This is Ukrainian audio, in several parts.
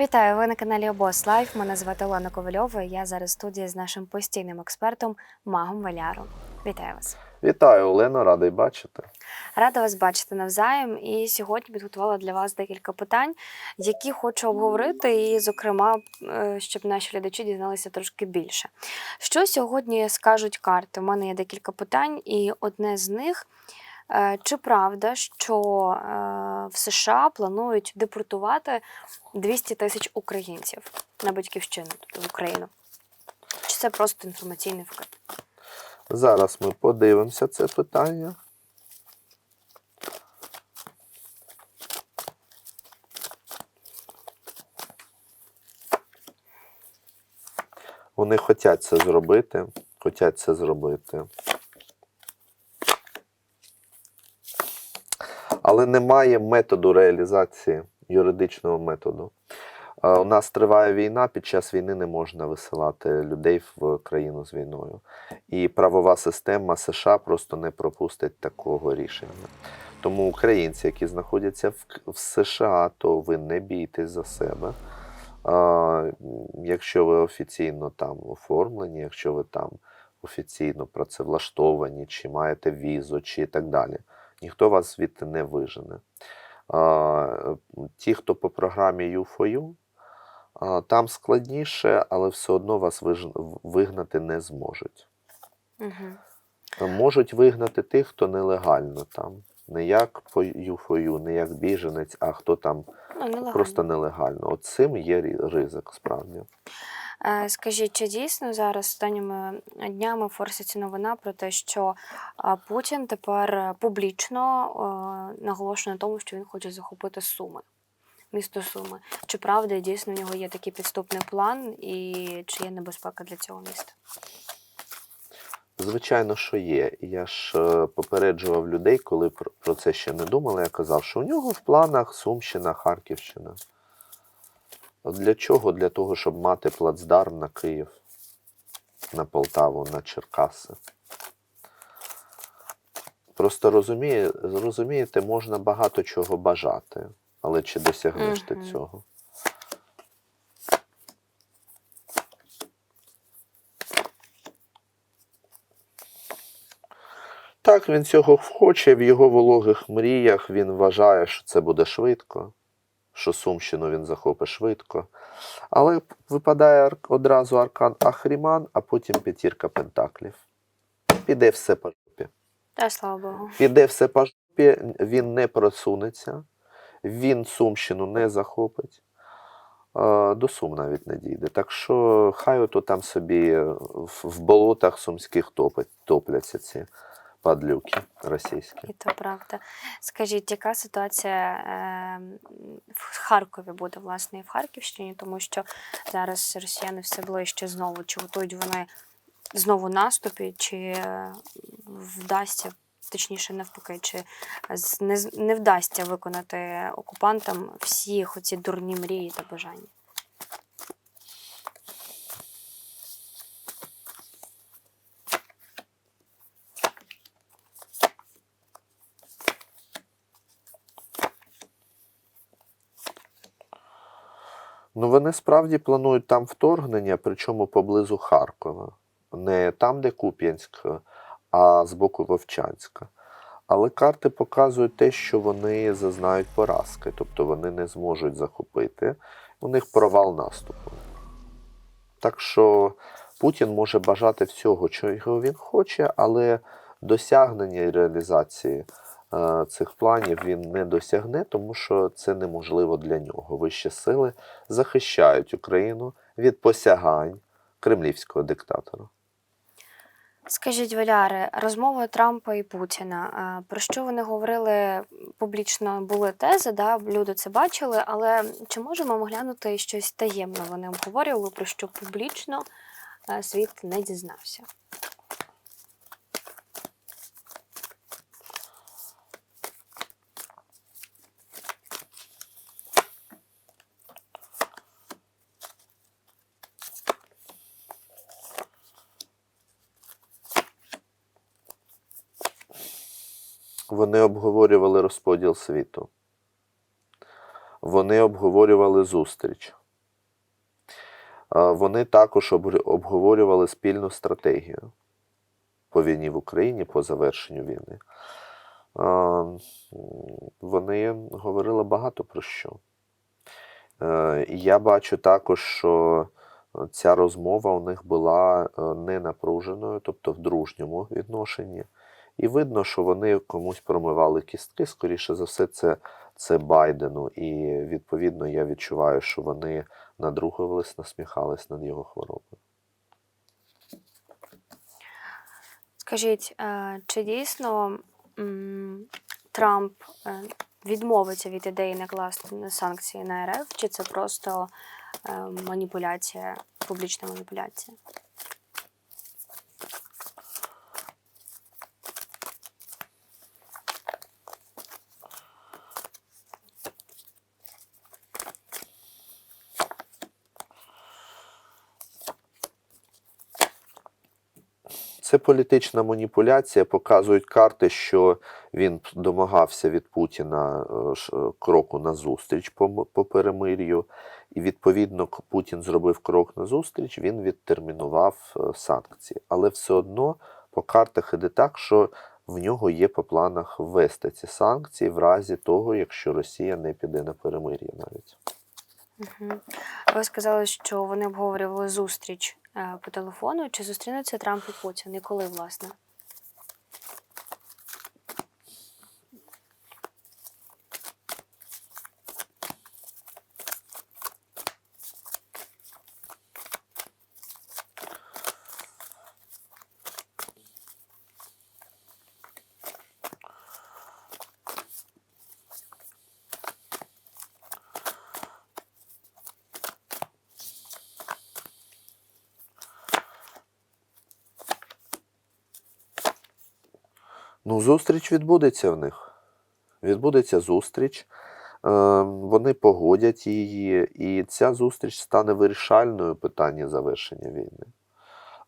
Вітаю! Ви на каналі Обос Лайф. Мене звати Олена Ковальова. і Я зараз в студії з нашим постійним експертом Магом Валяром. Вітаю вас! Вітаю, Олено, радий бачити. Рада вас бачити навзаєм. І сьогодні підготувала для вас декілька питань, які хочу обговорити, і, зокрема, е, щоб наші глядачі дізналися трошки більше. Що сьогодні скажуть карти? У мене є декілька питань, і одне з них. Е, Чи правда, що е, в США планують депортувати 200 тисяч українців на батьківщину, тобто в Україну? Чи це просто інформаційний вкид? Зараз ми подивимося це питання. Вони хочуть це зробити. Хочуть це зробити. Але немає методу реалізації юридичного методу. Е, У нас триває війна, під час війни не можна висилати людей в країну з війною. І правова система США просто не пропустить такого рішення. Тому українці, які знаходяться в, США, то ви не бійтесь за себе. А, якщо ви офіційно там оформлені, якщо ви там офіційно працевлаштовані, чи маєте візу, чи так далі, ніхто вас звідти не вижене. Ті, хто по програмі U4U, там складніше, але все одно вас вигнати не зможуть. Угу. Можуть вигнати тих, хто нелегально там. Не як по ЮФОЮ, не як біженець, а хто там Ну, нелегально. просто нелегально. От цим є ризик справді. Е, Скажіть, чи дійсно зараз останніми днями форситься новина про те, що е, Путін тепер публічно е, наголошує на тому, що він хоче захопити Суми, місто Суми? Чи правда дійсно в нього є такий підступний план, і чи є небезпека для цього міста? Звичайно, що є. Я ж попереджував людей, коли про це ще не думали. Я казав, що у нього в планах Сумщина, Харківщина. Для чого? Для того, щоб мати плацдарм на Київ, на Полтаву, на Черкаси. Просто розуміє, розумієте, можна багато чого бажати, але чи досягнеш ти цього? Так, він цього хоче, в його вологих мріях він вважає, що це буде швидко, що Сумщину він захопить швидко. Але випадає одразу аркан Ахріман, а потім п'ятірка пентаклів. Піде все по жопі. Та слава Богу. Піде все по жопі, він не просунеться, він Сумщину не захопить. До Сум навіть не дійде. Так що хай ото там собі в, в болотах сумських топить, топляться ці падлюки російські. І то правда. Скажіть, яка ситуація е, в Харкові буде, власне, і в Харківщині, тому що зараз росіяни все ближче знову, чи готують вони знову наступі, чи е, вдасться, точніше, навпаки, чи не, не вдасться виконати окупантам всі оці дурні мрії та бажання? Ну, вони справді планують там вторгнення, причому поблизу Харкова. Не там, де Куп'янськ, а з боку Вовчанська. Але карти показують те, що вони зазнають поразки, тобто вони не зможуть захопити. У них провал наступу. Так що Путін може бажати всього, чого він хоче, але досягнення і реалізації цих планів він не досягне, тому що це неможливо для нього. Вищі сили захищають Україну від посягань кремлівського диктатора. Скажіть, Валяри, розмови Трампа і Путіна. е, Про що вони говорили публічно? Були тези, да, люди це бачили, але чи можемо ми глянути щось таємне? Вони обговорювали, про що публічно е, світ не дізнався. Вони обговорювали розподіл світу. Вони обговорювали зустріч. Вони також обговорювали спільну стратегію по війні в Україні, по завершенню війни. Вони говорили багато про що. Е, Я бачу також, що ця розмова у них була е, не напруженою, тобто в дружньому відношенні. І видно, що вони комусь промивали кістки. Скоріше за все, це, це Байдену. І відповідно я відчуваю, що вони надругувались, насміхались над його хворобою. Скажіть, е, чи дійсно Трамп е, відмовиться від ідеї накласти санкції на РФ, чи це просто е, маніпуляція, публічна маніпуляція? Це політична маніпуляція. Показують карти, що він домагався від Путіна е, е, кроку назустріч по, по перемир'ю. І відповідно Путін зробив крок назустріч, він відтермінував е, санкції. Але все одно по картах іде так, що в нього є по планах ввести ці санкції в разі того, якщо Росія не піде на перемир'я навіть. Ви сказали, що вони обговорювали зустріч по телефону. Чи зустрінуться Трамп і Путін? І коли, власне? Ну, зустріч відбудеться в них. Відбудеться зустріч. Е, Вони погодять її, і ця зустріч стане вирішальною питання завершення війни.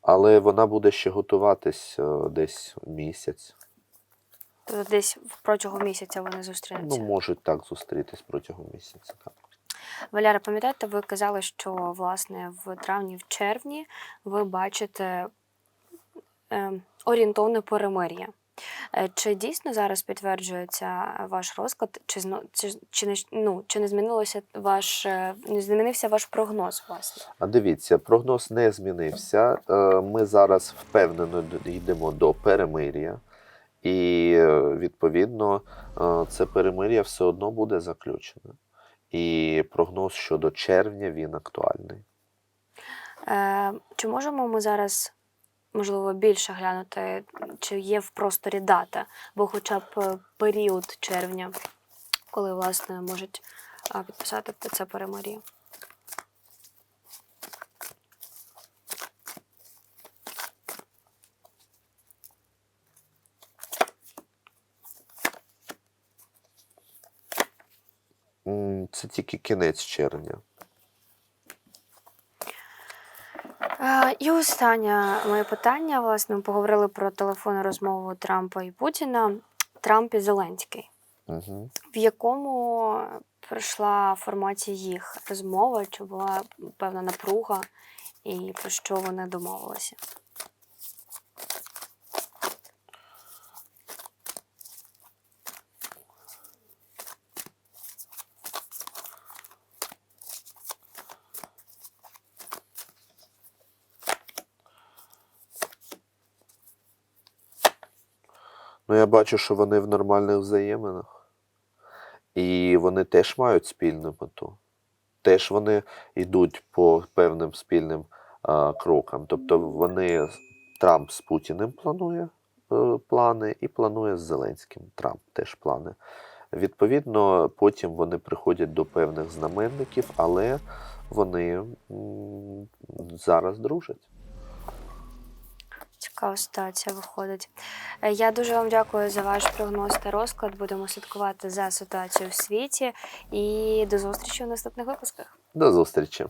Але вона буде ще готуватись е, десь місяць. Тобто десь протягом місяця вони Ну, можуть так зустрітись протягом місяця. Так. Валяра, пам'ятаєте, ви казали, що власне в травні, в червні ви бачите е, орієнтовне перемир'я. Е, Чи дійсно зараз підтверджується ваш розклад, чи чи, чи не ну, чи не змінилося ваш е, не змінився ваш прогноз, власне? А дивіться, прогноз не змінився. Е, Ми зараз впевнено йдемо до перемир'я, і е, відповідно е, це перемир'я все одно буде заключене. І прогноз щодо червня він актуальний. Е, чи можемо ми зараз, можливо, більше глянути, чи є в просторі дата, бо хоча б е, період червня, коли власне можуть підписати це перемир'я? Це тільки кінець червня. Е, І останнє моє питання. Власне, ми поговорили про телефонну розмову Трампа і Путіна. Трамп і Зеленський. Угу. В якому пройшла форматі їх розмова, чи була певна напруга, і про що вони домовилися? Ну, я бачу, що вони в нормальних взаєминах. І вони теж мають спільну мету. Теж вони йдуть по певним спільним а, крокам. Тобто вони, Трамп з Путіним планує е, плани і планує з Зеленським. Трамп теж плани. Відповідно, потім вони приходять до певних знаменників, але вони м, зараз дружать. Цікава ситуація виходить. Е, Я дуже вам дякую за ваш прогноз та розклад. Будемо слідкувати за ситуацією в світі і до зустрічі у наступних випусках. До зустрічі!